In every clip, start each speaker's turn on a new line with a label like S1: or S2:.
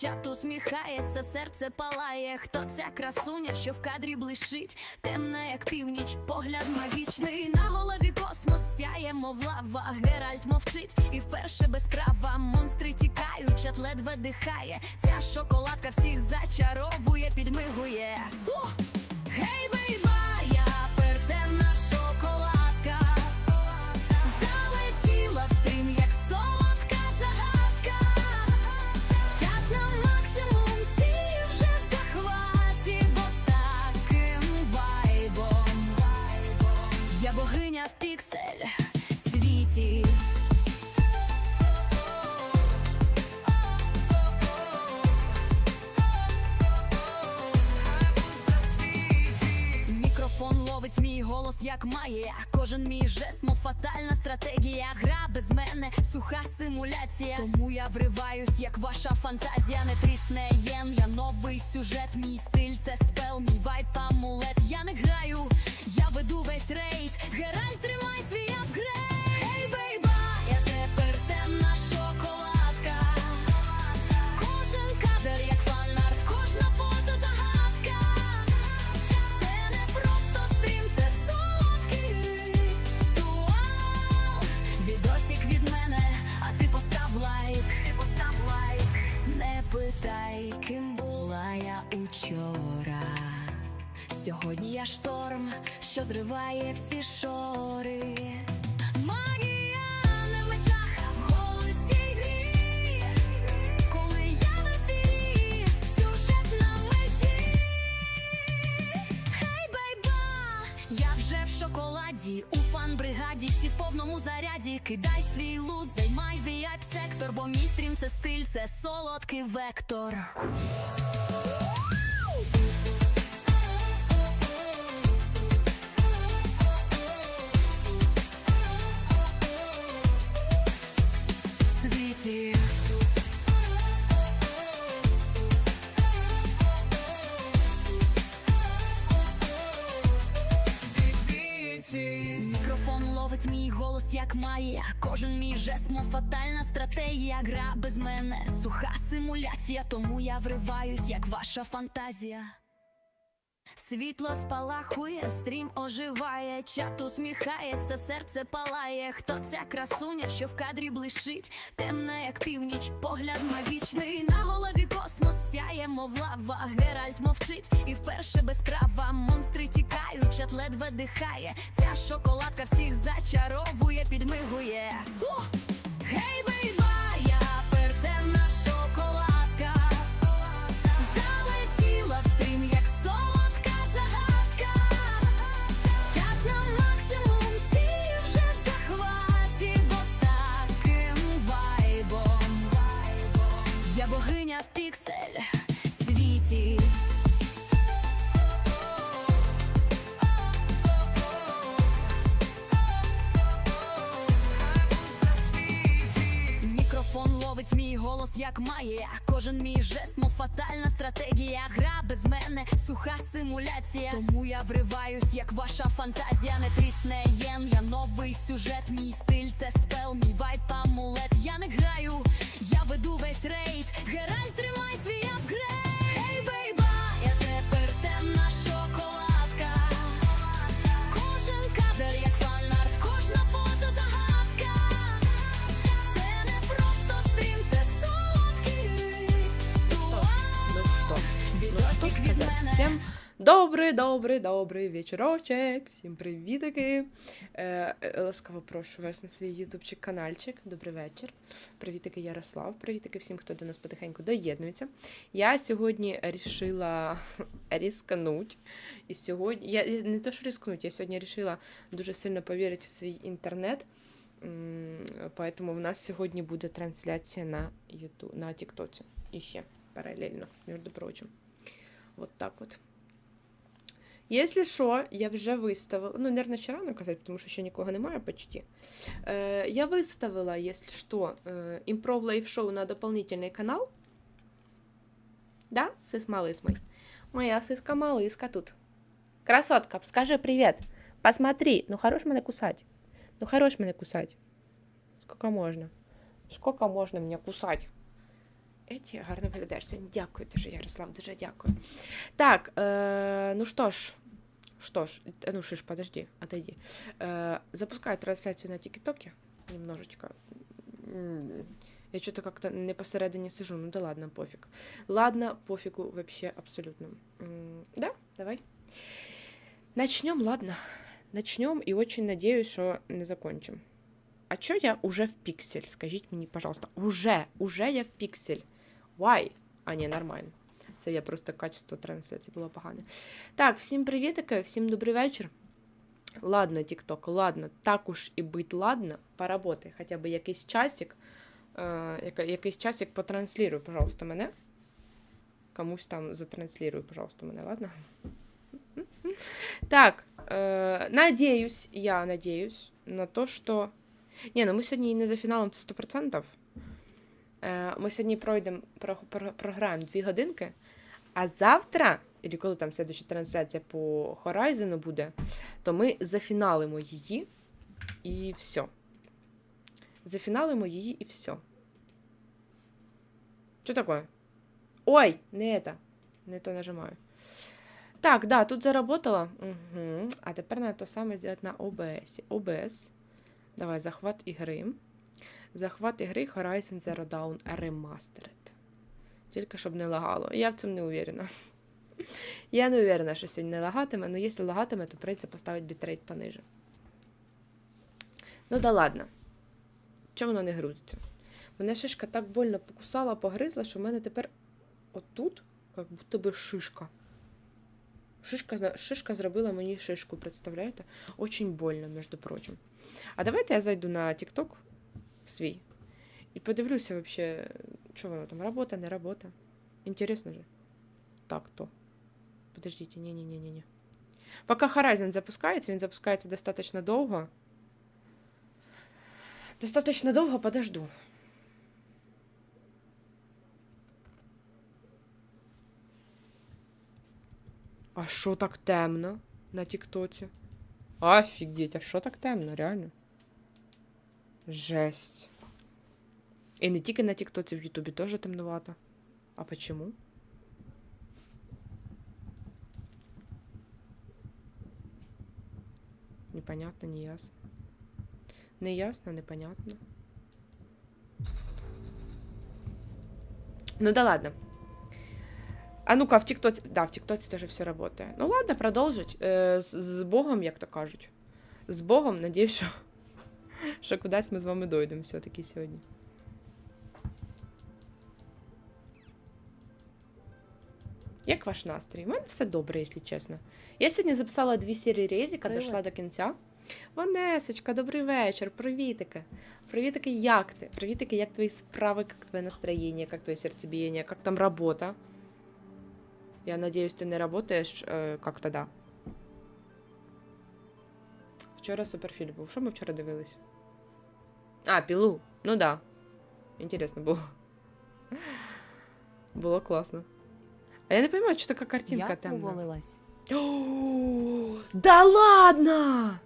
S1: Чат усміхається, серце палає. Хто ця красуня, що в кадрі блищить? Темна, як північ, погляд магічний. На голові космос сяє, мов лава. Геральт мовчить, і вперше без права. Монстри тікають, чат ледве дихає. Ця шоколадка всіх зачаровує, підмигує. Гей, як має. Кожен мій жест, мов фатальна стратегія. Гра без мене, суха симуляція. Тому я вриваюсь, як ваша фантазія. Не трісне єн, я новий сюжет. Мій стиль це спел, мій вайп амулет. Я не граю, я веду весь рейд. Геральт, тримай свій апгрейд. Ей, бейба, Не питай, ким була я учора. Сьогодні я шторм, що зриває всі шори. Шоколаді, у фан-бригаді, всі в повному заряді. Кидай свій лут, займай vip сектор, бо мій стрім це стиль, це солодкий вектор. Світі. Мій голос, як має. Кожен мій жест, мов фатальна стратегія. Гра без мене, суха симуляція. Тому я вриваюсь, як ваша фантазія. Світло спалахує, стрім оживає, чат усміхається, серце палає. Хто ця красуня, що в кадрі блищить? Темна, як північ, погляд магічний. На голові космос сяє, мов лава. Геральт мовчить, і вперше без права. Монстри тікають, чат ледве дихає. Ця шоколадка всіх зачаровує, підмигує. Гей, голос, як має. Кожен мій жест, мов фатальна стратегія. Гра без мене, суха симуляція. Тому я вриваюсь, як ваша фантазія. Не трісне єн, я новий сюжет. Мій стиль це спел, мій вайп амулет. Я не граю, я веду весь рейд. Геральт, тримай свій апгрейд. Ей, бейба,
S2: добрий, добрий, добрий вечорочек. Всім привітики. Е, е, ласкаво прошу вас на свій ютубчик каналчик. Добрий вечір. Привітики Ярослав. Привітики всім, хто до нас потихеньку доєднується. Я сьогодні рішила різкануть. І сьогодні. Я не то, що різкнуть, я сьогодні рішила дуже сильно повірити в свій інтернет. Поэтому в нас сьогодні буде трансляція на YouTube, на TikTok. І ще паралельно, між прочим. Вот так вот. Если що, я вже виставила. Ну, наверное, ще рано казати, тому що ще нікого немає почти. Е, я виставила, если що, Improv Live Show на дополнительний канал. Да, сис малисмой. Моя сиска малиска тут. Красотка, скажи привет. Посмотри, ну хорош мене кусать. Ну хорош мене кусать. Сколько можно? Сколько можно меня кусать? Еті, гарно виглядаєш сьогодні. Дякую дуже, Ярослав, дуже дякую. Так, е, ну що ж, що ж, е, ну шиш, подожди, отойди. Е, запускаю трансляцію на Тіктокі немножечко. М, Я что-то как-то не посередине сижу, ну да ладно, пофиг. Ладно, пофигу вообще абсолютно. М, Да, давай. Начнем, ладно. Начнем и очень надеюсь, что не закончим. А чё я уже в пиксель? Скажіть мені, пожалуйста. Уже, уже я в пиксель. Why? А, ні, нормально. Це я просто качество трансляції було погане. Так, всім привітики, всім добрий вечір. Ладно, TikTok, ладно, так уж і бить, ладно, поработай хоча б якийсь часик. Е, якийсь часик потрансліруй, пожалуйста, мене. Комусь там затрансліруй, пожалуйста, мене, ладно? Так, е, надеюсь, я надеюсь на то, что... Не, ну ми сьогодні не за фіналом, це 100%. Е, ми сьогодні пройдемо, про, про, програємо дві годинки, а завтра, і коли там слідча трансляція по Horizon буде, то ми зафіналимо її і все. Зафіналимо її і все. Що таке? Ой, не это. Не то нажимаю. Так, да, тут заработало. Угу. А тепер надо то саме сделать на OBS. OBS. Давай, захват ігри. Захват ігри Horizon Zero Dawn Remastered. Тільки щоб не лагало. Я в цьому не уверена. Я не уверена, що сьогодні не лагатиме, але якщо лагатиме, то прийдеться поставити бітрейт пониже. Ну да ладно. Чому воно не грузиться? Мене шишка так больно покусала, погризла, що в мене тепер отут, як будто би шишка. Шишка, шишка зробила мені шишку, представляєте? Очень больно, між прочим. А давайте я зайду на TikTok свій і подивлюся вообще, що воно там, робота, не робота. Інтересно же. Так, то. Подождите, не-не-не-не-не. Поки Horizon запускається, він запускається достаточно довго. Достаточно довго подожду. А що так темно на Тіктоці? Офігеть, а що так темно, реально? Жесть. І не тільки на Тіктоці, в Ютубі теж темнувато. А почему? Непонятно, не ясно. Не ясно, непонятно. Ну да ладно. А ну-ка, в ТикТоке... Да, в ТикТоке тоже все работает. Ну ладно, продовжить. Е, з, з Богом, як то кажуть. З Богом, надіюсь, що, що кудись ми з вами дойдемо все-таки сьогодні. Як ваш настрій? У мене все добре, якщо чесно. Я сьогодні записала дві серії резіка,
S3: Привет.
S2: дійшла до кінця. Ванесочка, добрий вечір, привітики. Привітики, як ти? Привітики, як твої справи, як твоє настроєння, як твоє серцебіяння, як там робота? Я надеюсь, ты не работаешь э, как тогда. Вчора суперфільм був. Що ми вчора дивились? А, пілу. Ну да. Інтересно було. Було класно. А я не розумію, що така картинка
S3: Я
S2: темна.
S3: уволилась.
S2: О, Да ладно!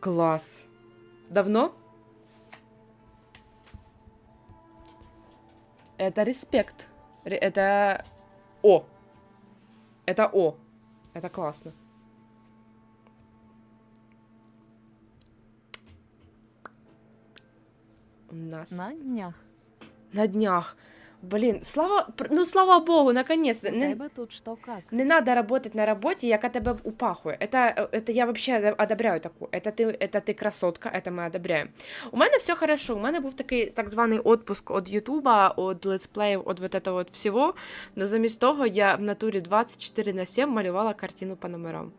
S2: Класс. Давно? Это респект. Ре- Это О. Это О. Это классно. У нас
S3: На днях.
S2: на днях. Блин, слава, пр- ну слава богу, наконец-то.
S3: У
S2: Не-
S3: тебе тут що как?
S2: не надо работать на работе, яка тебе упахує. Это, это я вообще одобряю таку. Это ти, это ти красотка, это ми одобряємо. У мене все хорошо. У мене був такий так званий отпуск від Ютуба, від летсплеїв, від вот этого вот всього. Но замість того я в натурі 24 на 7 малювала картину по номерам.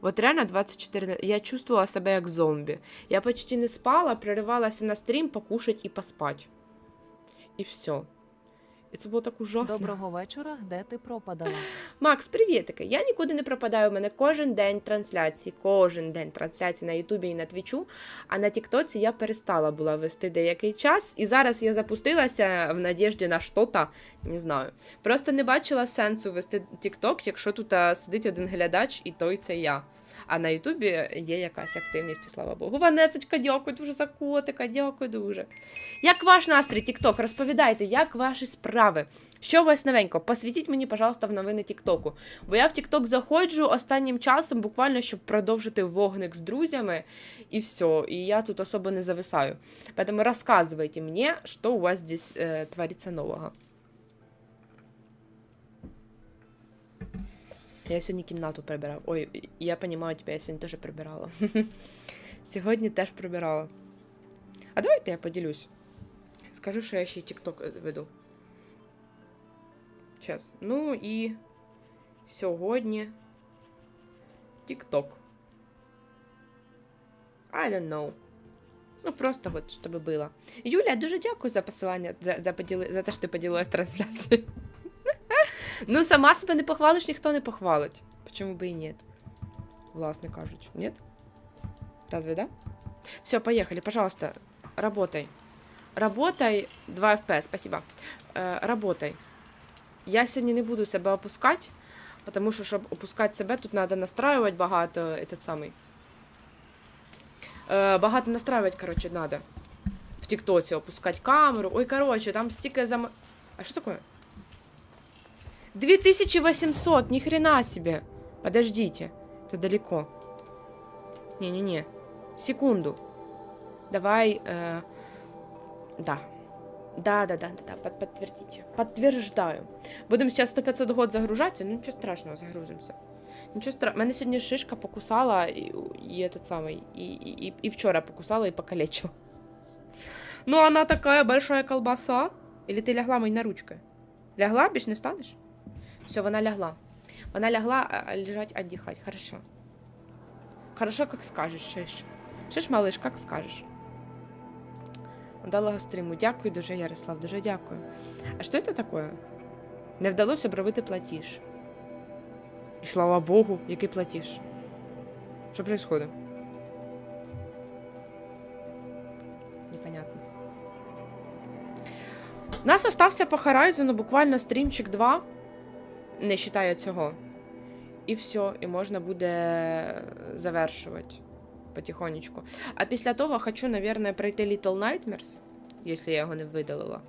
S2: От реально 24. Я чувствувала себе як зомбі. Я почти не спала, проривалася на стрім покушать і поспать. І все. І це було так ужасно.
S3: Доброго вечора, де ти пропадала?
S2: Макс, привітики. Я нікуди не пропадаю. У мене кожен день трансляції, кожен день трансляції на Ютубі і на Твічу. А на Тіктоці я перестала була вести деякий час, і зараз я запустилася в надіжді на що-то, не знаю. Просто не бачила сенсу вести Тікток, якщо тут сидить один глядач, і той це я. А на Ютубі є якась активність, і слава Богу. Ванесочка, дякую дуже за котика, дякую дуже. Як ваш настрій, Тікток? Розповідайте, як ваші справи? Що у вас новенько? Посвітіть мені, пожалуйста, в новини Тіктоку. Бо я в Тікток заходжу останнім часом, буквально щоб продовжити вогник з друзями, і все. І я тут особо не зависаю. Поэтому рассказывайте мне, что у вас здесь э, творится нового. Я сьогодні кімнату прибирав. Ой, я понимаю тебе, я сьогодні теж прибирала. Сьогодні теж прибирала. А давайте я поділюсь. Скажу, що я ще TikTok веду. Сейчас. Ну і сьогодні TikTok. I don't know. Ну, просто от, щоб було. Юля, дуже дякую за посилання, за, за, поділи, за те, що ти поділилась трансляцією. Ну, сама себе не похвалиш, ніхто не похвалить. Почему бы и нет? Власне кажучи. Нет? Разве да? Все, поехали, пожалуйста, работай. Работай 2 FPS, спасибо. Е, работай. Я сьогодні не буду себе опускати, тому що, щоб опускати себе, тут треба настраювати багато этот самий. Е, багато настраювати, коротше, треба. В Тіктоці опускати камеру. Ой, коротше, там стільки зам... А що таке? 2800, ни хрена себе. Подождите, это далеко. Не-не-не, секунду. Давай, э, да. Да, да, да, да, да, под, подтвердите. Подтверждаю. Будем сейчас 100-500 год загружаться, ну ничего страшного, загрузимся. Нічого страшного. Мене сьогодні шишка покусала і, і этот самий, і, і, і, і вчора покусала і покалечила. Ну, она такая большая колбаса. Или ти лягла мені на ручки? Лягла, більш не встанеш? Все, вона лягла. Вона лягла а, лежать, отдыхать. Хорошо. Хорошо, как скажешь, Шиш. Шиш, малыш, как скажешь. Удалого стриму. Дякую дуже, Ярослав, дуже дякую. А що це таке? Не вдалося обробити платіж. І слава Богу, який платіж. Що происходит? Непонятно. У нас остався по Horizon буквально стрімчик 2. Не вважаю цього. І все, і можна буде завершувати потихонечку. А після того хочу, наверное, пройти Little Nightmares, якщо я його не видалила.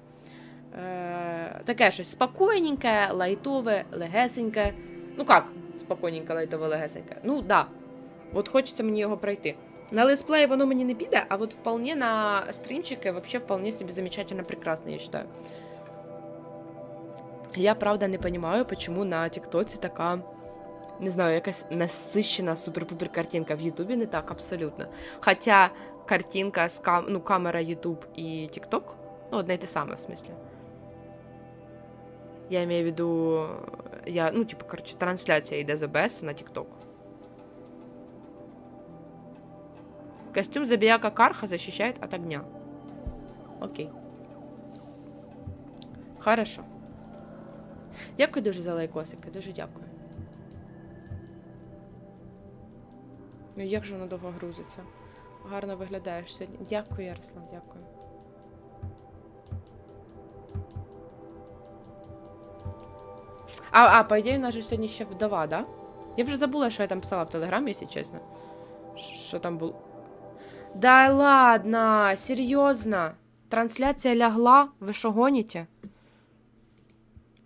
S2: Е, таке щось спокійненьке, лайтове, легесеньке. Ну як, спокійненьке, лайтове, легесеньке. Ну, да. От хочеться мені його пройти. На летсплей воно мені не піде, а от вполне на стрімчики вообще вполне себе замечательно прекрасно, я считаю. Я правда не понимаю, почему на ТикТоці така, не знаю, якась насищена супер-пупер картинка. В Ютубі не так абсолютно. Хоча картинка з кам... ну, камера Ютуб і ТикТок, ну, одне й те саме, в смислі. Я имею в виду, я, ну, типу, коротше, трансляція йде з ОБС на ТикТок. Костюм Забияка Карха защищает от огня. Окей. Хорошо. Дякую дуже за лайкосики, дуже дякую. Ну як же воно довго грузиться? Гарно виглядаєш сьогодні. Дякую, Ярослав, дякую. А, а, по ідеї, у нас же сьогодні ще вдова, да? Я вже забула, що я там писала в Телеграмі, якщо чесно. Що там було? Да ладно, серйозно. Трансляція лягла, ви що гоніте?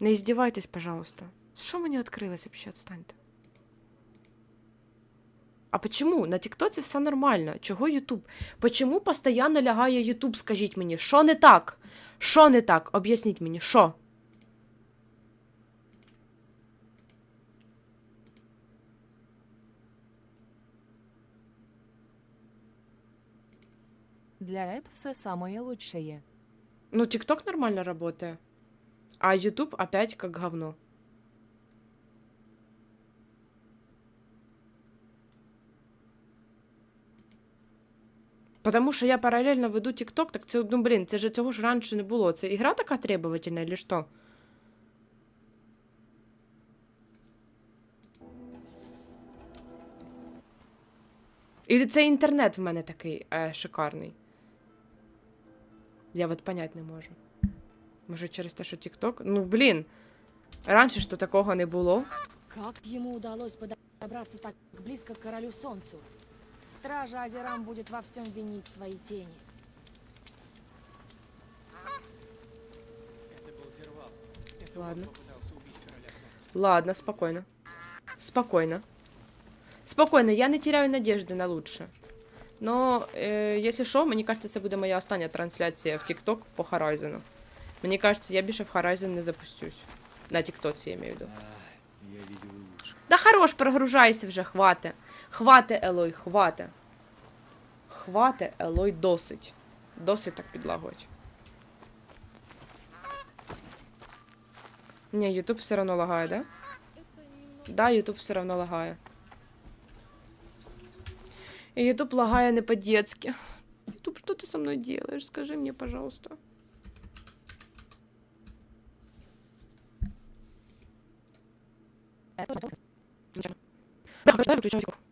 S2: Не издевайтесь, пожалуйста. Що мені відкрилось вообще, отстаньте? А почему? На ТикТоці все нормально. Чого Ютуб? Почому постійно лягає Ютуб, скажіть мені? Що не так? Що не так? Об'ясніть мені, що?
S3: Для Ед все самое лучшее.
S2: Ну, ТикТок нормально работает. А Ютуб опять как говно. Потому що я паралельно веду ТикТок, так це, ну, блін, це ж цього ж раніше не було. Це ігра така требовательна, чи що? Или це інтернет в мене такий е, шикарний? Я от понять не можу. Може, через те, що TikTok? Ну, блін. Раніше ж то такого не було.
S1: Как ему удалось подать?
S4: добраться так близко к королю солнцу. Стража Азерам будет во всем винить свои тени.
S5: Это был Дервал. Это
S2: Ладно.
S5: он попытался убить короля солнца.
S2: Ладно, спокойно. Спокойно. Спокойно, я не теряю надежди на лучше. Но, е, якщо що, мені кажеться, це буде моя остання трансляція в TikTok по Horizon. Мені кажеться, я більше в Horizon не запустюсь. На TikTok я маю в виду.
S5: Я видел лучше.
S2: Да хорош, прогружайся вже, хвате. Хвате, Елой, хвате. Хвате, Елой, досить. Досить так підлагувати. Ні, Ютуб все равно лагає, да? Да, Ютуб все равно лагає. Ютуб лагає не по-детски. Ютуб, что ты со мной делаешь? Скажи мне, пожалуйста. 내가 그래서 다이브 교체하시고.